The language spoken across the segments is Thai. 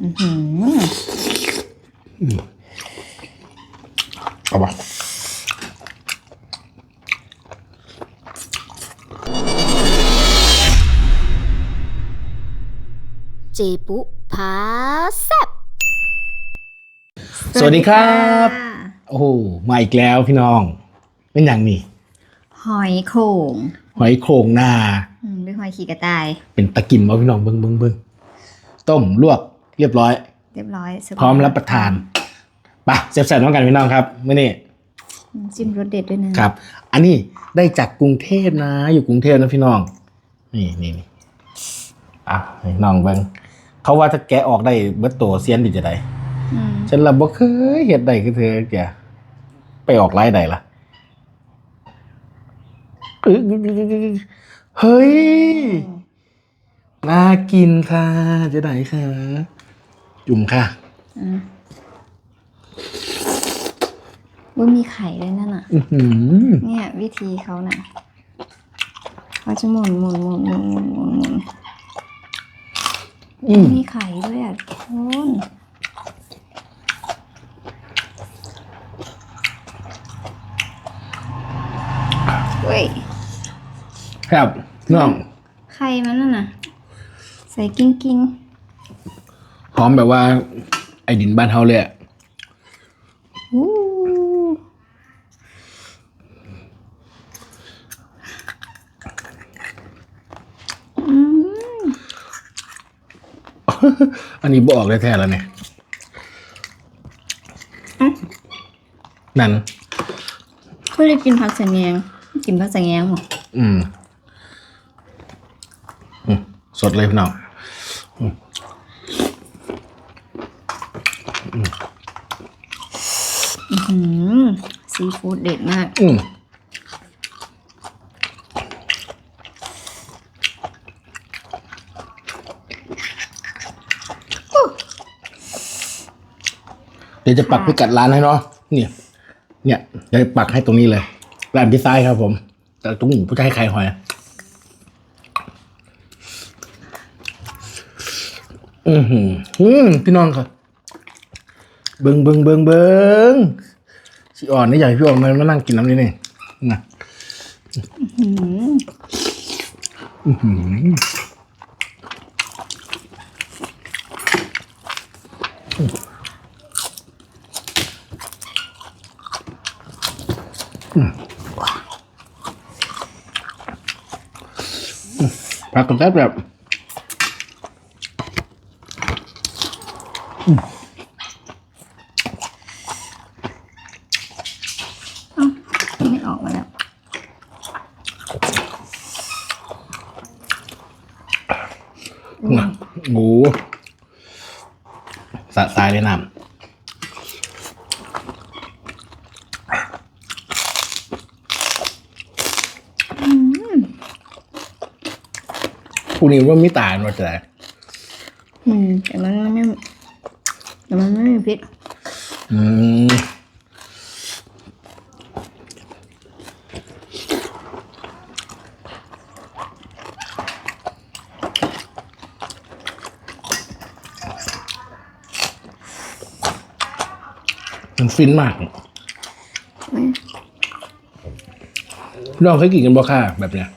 อื้อหือเอาปะเจปุพาแซ่บสวัสดีครับ โอ้โหมาอีกแล้วพี่น้อง เป็นอย่างนี้ หอยโข่ง หอยโขงนาอืมด้วยหอยขีกระต่าย เป็นตะกินบ่พี่น้องเบิ้งเบิ้งเบิ้งต้มลวก เรียบร้อย เรียบร้อยเสิฟพร้อมรับประทานไปเจ็บใส่น้องกันพี่น้องครับมื่อนี้อืมจิ้มรสเด็ดด้วยนะครับ อันนี้ได้จากกรุงเทพนะ อยู่กรุงเทพนะพี่น้อง นี่นี่นี่อะให้น้องเบิ้งเขาว่าถ้าแกะออกได้เบิดตัวเซียนดิจะได้อืมฉันละบ่เคยเฮ็ดได้คือเธอแกไปออกไลน์ใดล่ะอึ๊กเฮ้ย น่ากินค่ะจะไหนคะ จุ่มค่ะอืมว่ามีไข่ด้วยนั่นน่ะ อือหือเนี่ย วิธีเขาน่ะเขาจะหมุนหมุนหมุนหมุนหมุนหมุนหมุนอืมมีไข่ด้วยอะทุกคนเฮ้ย ครับน้อง ไข่มันน่ะนะใส่กิ้งกิ้งห อมแบบว่า ไอ้ดินบ้านเฮาเลยอะอู้อืมอันนี้บอกได้แท้แล้วเนี่ย นั่นไม่ได้กินผักสะแงงกินผักสะแงงหรออืมอืมสดเลยพี่น้อง อืม ซีฟู้ดเด็ดมาก อืมเดี๋ยวจะปักพิกัดร้านให้เนาะเนี่ย เนี่ยเดี๋ยวปักให้ตรงนี้เลยร้านพิซซ่าครับผม แต่ตรงนี้ผู้ชายขายหอยอือหืออืมพี่น้องครับ เบิงเบิงเบิงเบิงสิอ่อนนี่ใหญ่พี่อ่อนมันมานั่งกินน้ำนี่นี่นะอื้อหือผักกระแทบแบบ ไม่ออกมาแล้ว นะหมูสะสายเลยน้ำพวกนี้ว่ามีตาเนาะจะได้อืมแต่มันไม่แต่มันไม่มีพิษอืม ฟินมากไม่พี่น้องเคยกินกันบ่ค่ะ แบบเนี้ย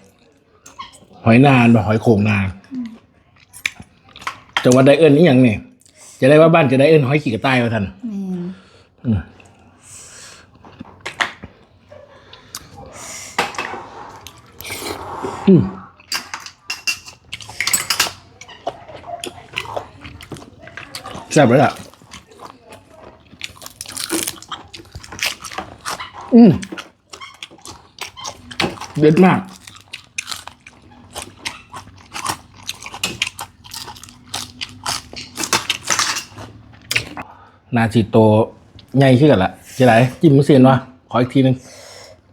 หอยนานบ่หอยโขงนานจังหวัดไดเอิญนี่ยังเนี่ยจะได้ว่าบ้านจะได้เอิญหอยขี่กระต่ายว่าท่านแม่นอือืมแซ่บเลยอะ อืมเด็ดมาก นาทีโตใหญ่ขึ้นกันละจะไหนจิ้มมือเสียนวะขออีกทีหนึง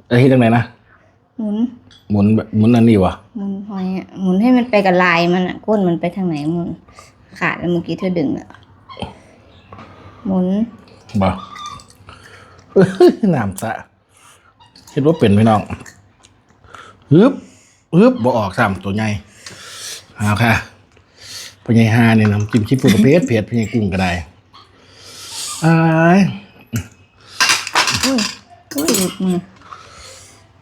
จะที่ตรงไหนนะหมุนหมุนแบบหมุนอันนี้วะหมุนหอยอะหมุนให้มันไปกับลายมันอะก้นมันไปทางไหนหมุนขาดแล้วเมื่อกี้เธอดึงอะหมุนบ่เอ้ยน้ำตะ คิดว่าเป็นพี่น้องฮึบฮึบบ่ออกซ้ำตัวใหญ่เอาค่ะพญายฮาเนี่ยน้ำจิ้มชิปปูกระเพชรเผ็ดพญายกุ้งก็ได้อ้ายอุ้ยอุ้ยหลุดมือ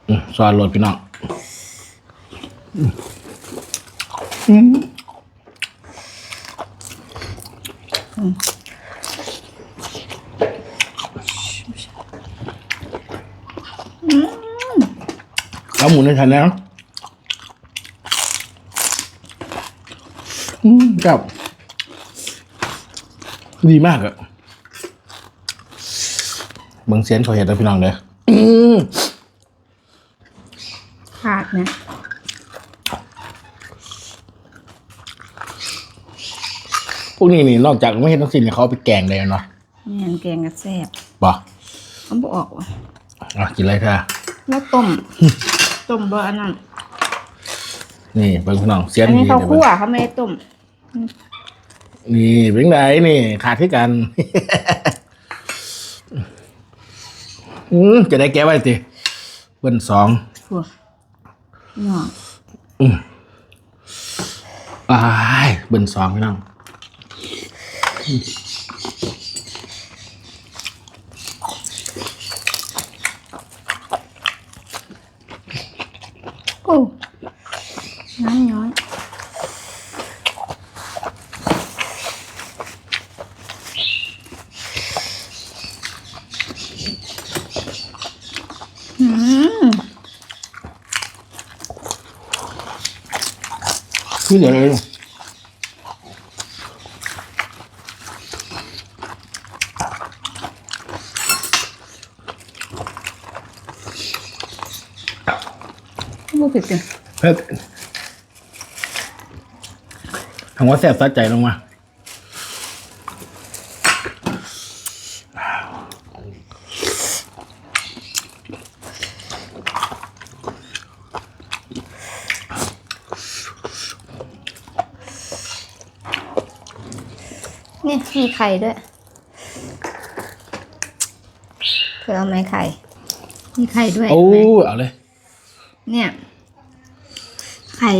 อืมซอสโรดพี่น้องอืมเอา หมูในชั้นแล้วอืมครับ ดีมากอะเบิ่งเสียนเขาเห็นแล้วพี่น้องเลยอืมขาดนะพวกนี้นี่นอกจากไม่เห็นทั้งสิ้นเนี่ยเขาเอาไปแกงได้เนาะนี่อันแกงกระแซบบ่เขาบอกออกว่ะอะกินอะไรค่ะแล้วต้ม ต้มเบอร์อันนั้นนี่เบิ่งพี่น้องเสียนอันนี้ดีเขาเลยคั่วเขาไม่ได้ต้มนี่เป็นไงนี่ ขาดที่กัน อืมจะได้แก้ไว้ติเบิ้นสองถั่วหน่ออ้ายเบิ้นสองพี่น้อง โอ้น้ำน้อย อืมนี่เหลืออะไรอยู่ไม่ผิดเลยเผ็ดทางว่าแซ่บซัดใจลงมาเนี่ยมีไข่ด้วยเธอเอาไหมไข่ มีไข่ด้วยโอ้เห็นไหมเอาเลย เนี่ย ไข่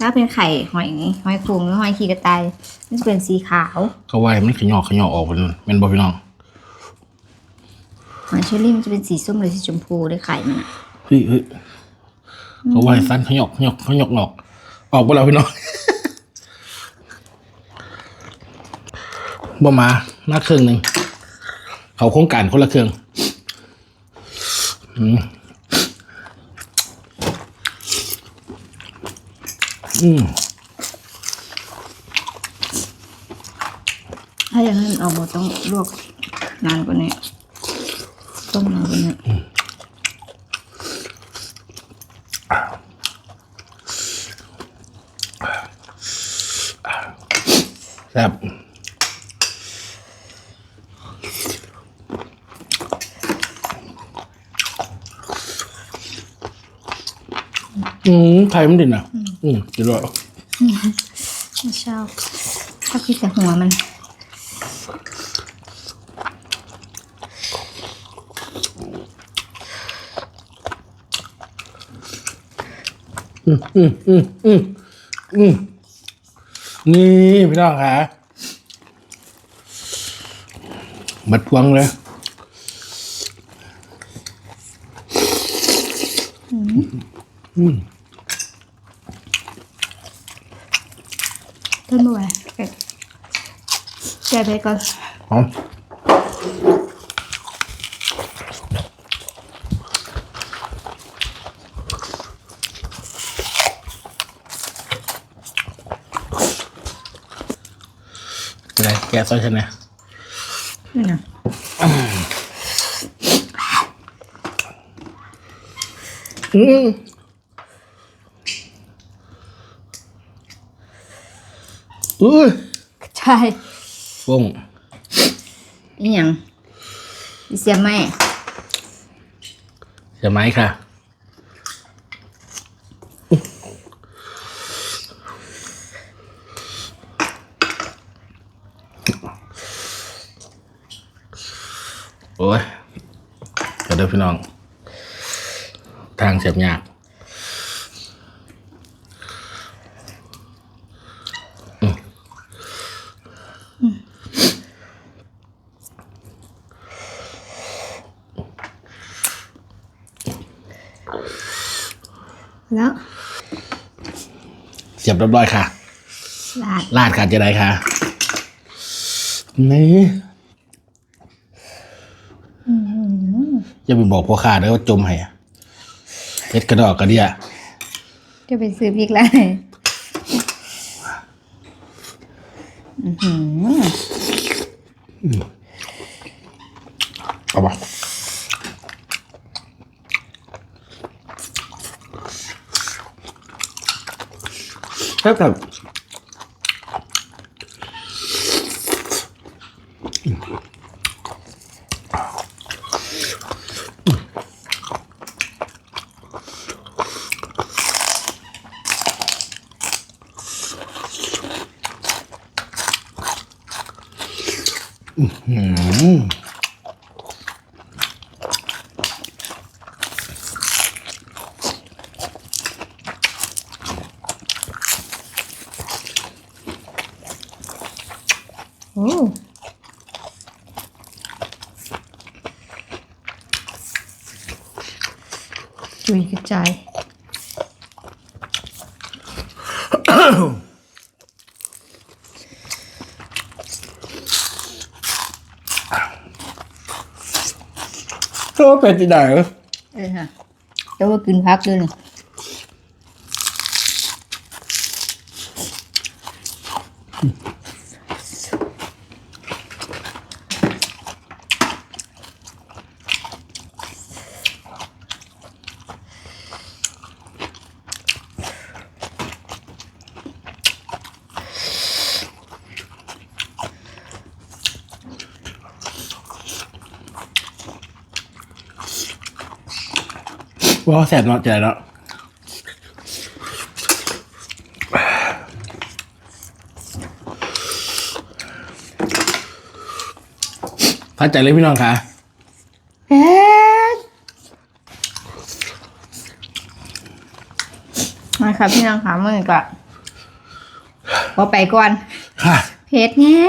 ถ้าเป็นไข่หอยหอยโขงหรือหอยขีกระต่ายมันจะเป็นสีขาว เขาว่าให้มันขยอกขยอกออกเป็นเป็นบ่พี่น้องหอยเชอรี่มันจะเป็นสีส้มหรือสีชมพูด้วยไข่มันอะเฮ้ยเฮ้ยเขาว่าให้สั้นขยอกขยอกขยอกออก ออกไปแล้วพี่น้อง บ่มาหน้าเครื่องหนึ่งเขาโครงการคนละเครื่องอืม อืมถ้าอย่างนั้นออกมาต้องลวกนานกว่านี้ต้มนานกว่านี้แซ่บอืมไข่มันดินอะ อืม เดี๋ยวรอไม่ชอบชอบที่แต่หัวมันอืมอืมอืมอืมนี่พี่น้องค่ะบัดพวงเลยอืม ต้นบัวเก็บแช่ไปก่อนหอมอะไรแกะซอยฉันเนี่ยนี่นะอืม อุ้ยใช่ฟงอีหยังอีเสียไหมเสียไหมค่ะโอ้ยกระเด้อพี่น้อง ทางเสียบยาก แล้วเสียบเรียบร้อยค่ะ ลาดลาดค่ะจะได้ค่ะ นี่อื้อหืออย่าไปบอกพ่อข้าเด้อว่าจมให้อะเฮ็ดกระดอกกระเดียจะไปซื้อพริกไรอือหือเอาปะ ครับครับอืม โอ้ จุยกระจายก็เป็นที่ไหนเออฮะแต่ว่ากินพักด้วยนี่ ว่าแสบเนาะใจเนาะพัดใจเลยพี่น้องค่ะเอ๊ะมาครับพี่น้องค่ะมื่อก็พอไปก่อน ค่ะ เพจแง่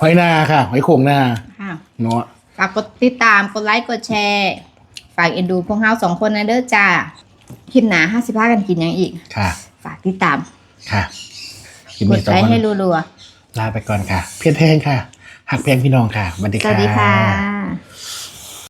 หอยนาค่ะหอยโข่งนาค่ะเนาะฝากกดติดตาม กดไลค์ กดแชร์ ฝากเอ็นดูพวกเฮาสองคนนะเด้อจ้าคลิปหนาห้าสิบห้ากันกินหยังอีก ค่ะ ฝากติดตามค่ะคลิปกนี้ดสองไลคค์นให้รัวลาไปก่อนค่ะ เพียนเพลงค่ะ หักเพลงพี่น้องค่ะสวัสดีๆสค่ะ วัสดีค่ะ